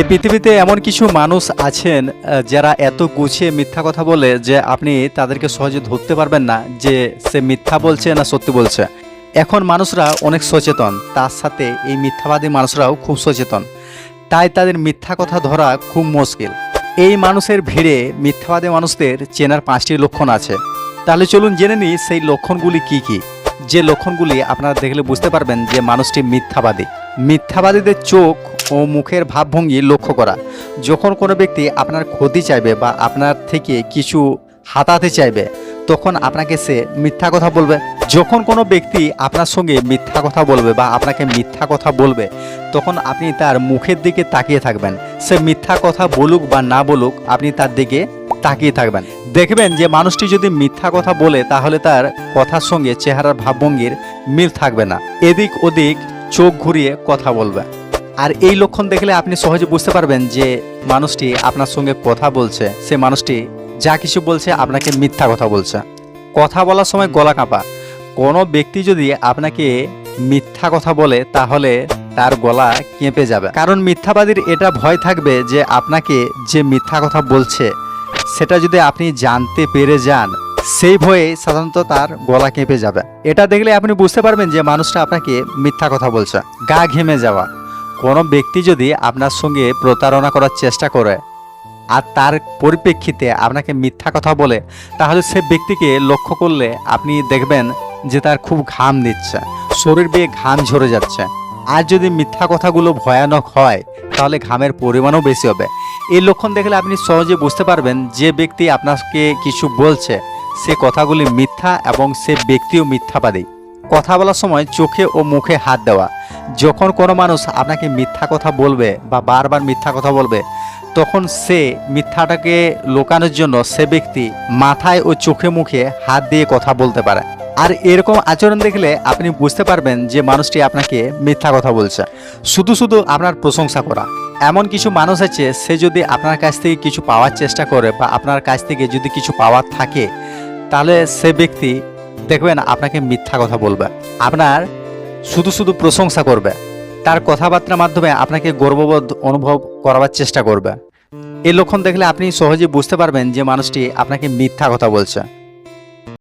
এই পৃথিবীতে এমন কিছু মানুষ আছেন যারা এত গুছিয়ে মিথ্যা কথা বলে যে আপনি তাদেরকে সহজে ধরতে পারবেন না যে সে মিথ্যা বলছে না সত্যি বলছে। এখন মানুষরা অনেক সচেতন, তার সাথে এই মিথ্যাবাদী মানুষরাও খুব সচেতন। তাই তাদের মিথ্যা কথা ধরা খুব মুশকিল। এই মানুষের ভিড়ে মিথ্যাবাদী মানুষদের চেনার পাঁচটি লক্ষণ আছে। তাহলে চলুন জেনে নিই সেই লক্ষণগুলি কি কি। যে লক্ষণগুলি আপনারা দেখলে বুঝতে পারবেন যে মানুষটি মিথ্যাবাদী। মিথ্যাবাদীদের চোখ ও মুখের ভাবভঙ্গি লক্ষ্য করা। যখন কোনো ব্যক্তি আপনার ক্ষতি চাইবে বা আপনার থেকে কিছু হাতাতে চাইবে, তখন আপনাকে সে মিথ্যা কথা বলবে। যখন কোনো ব্যক্তি আপনার সঙ্গে মিথ্যা কথা বলবে বা আপনাকে মিথ্যা কথা বলবে, তখন আপনি তার মুখের দিকে তাকিয়ে থাকবেন। সে মিথ্যা কথা বলুক বা না বলুক, আপনি তার দিকে তাকিয়ে থাকবেন। দেখবেন যে মানুষটি যদি মিথ্যা কথা বলে, তাহলে তার কথার সঙ্গে চেহারার ভাবভঙ্গির মিল থাকবে না। এদিক ওদিক চোখ ঘুরিয়ে কথা বলবে। আর এই লক্ষণ দেখলে আপনি সহজে বুঝতে পারবেন যে মানুষটি আপনার সঙ্গে কথা বলছে। সে মানুষটি যা কিছু বলছে আপনাকে মিথ্যা কথা বলছে। কথা বলার সময় গলা কাঁপা। কোনো ব্যক্তি যদি আপনাকে মিথ্যা কথা বলে, তাহলে তার গলা কেঁপে যাবে। কারণ মিথ্যাবাদীর এটা ভয় থাকবে যে আপনাকে যে মিথ্যা কথা বলছে, সেটা যদি আপনি জানতে পেরে যান, সেই ভয়ে সাধারণত তার গলা কেঁপে যাবে। এটা দেখলে আপনি বুঝতে পারবেন যে মানুষটা আপনাকে মিথ্যা কথা বলছে। গা ঘেমে যাওয়া। কোনো ব্যক্তি যদি আপনার সঙ্গে প্রতারণা করার চেষ্টা করে আর তার পরিপ্রেক্ষিতে আপনাকে মিথ্যা কথা বলে, তাহলে সে ব্যক্তিকে লক্ষ্য করলে আপনি দেখবেন যে তার খুব ঘাম দিচ্ছে, শরীর বেয়ে ঘাম ঝরে যাচ্ছে। আর যদি মিথ্যা কথাগুলো ভয়ানক হয়, তাহলে ঘামের পরিমাণও বেশি হবে। এই লক্ষণ দেখলে আপনি সহজে বুঝতে পারবেন যে ব্যক্তি আপনাকে কিছু বলছে, সে কথাগুলি মিথ্যা এবং সে ব্যক্তিও মিথ্যাবাদী। কথা বলার সময় চোখে ও মুখে হাত দেওয়া। যখন কোনো মানুষ আপনাকে মিথ্যা কথা বলবে বা বারবার মিথ্যা কথা বলবে, তখন সে মিথ্যাটাকে লোকানোর জন্য সে ব্যক্তি মাথায় ও চোখে মুখে হাত দিয়ে কথা বলতে পারে। আর এরকম আচরণ দেখলে আপনি বুঝতে পারবেন যে মানুষটি আপনাকে মিথ্যা কথা বলছে। শুধু শুধু আপনার প্রশংসা করা। এমন কিছু মানুষ আছে, সে যদি আপনার কাছ থেকে কিছু পাওয়ার চেষ্টা করে বা আপনার কাছ থেকে যদি কিছু পাওয়ার থাকে, তাহলে সে ব্যক্তি দেখবেন আপনাকে মিথ্যা কথা বলবে। আপনার শুধু শুধু প্রশংসা করবে। তার কথাবার্তার মাধ্যমে আপনাকে গর্ববোধ অনুভব করাবার চেষ্টা করবে। এই লক্ষণ দেখলে আপনি সহজে বুঝতে পারবেন যে মানুষটি আপনাকে মিথ্যা কথা বলছে।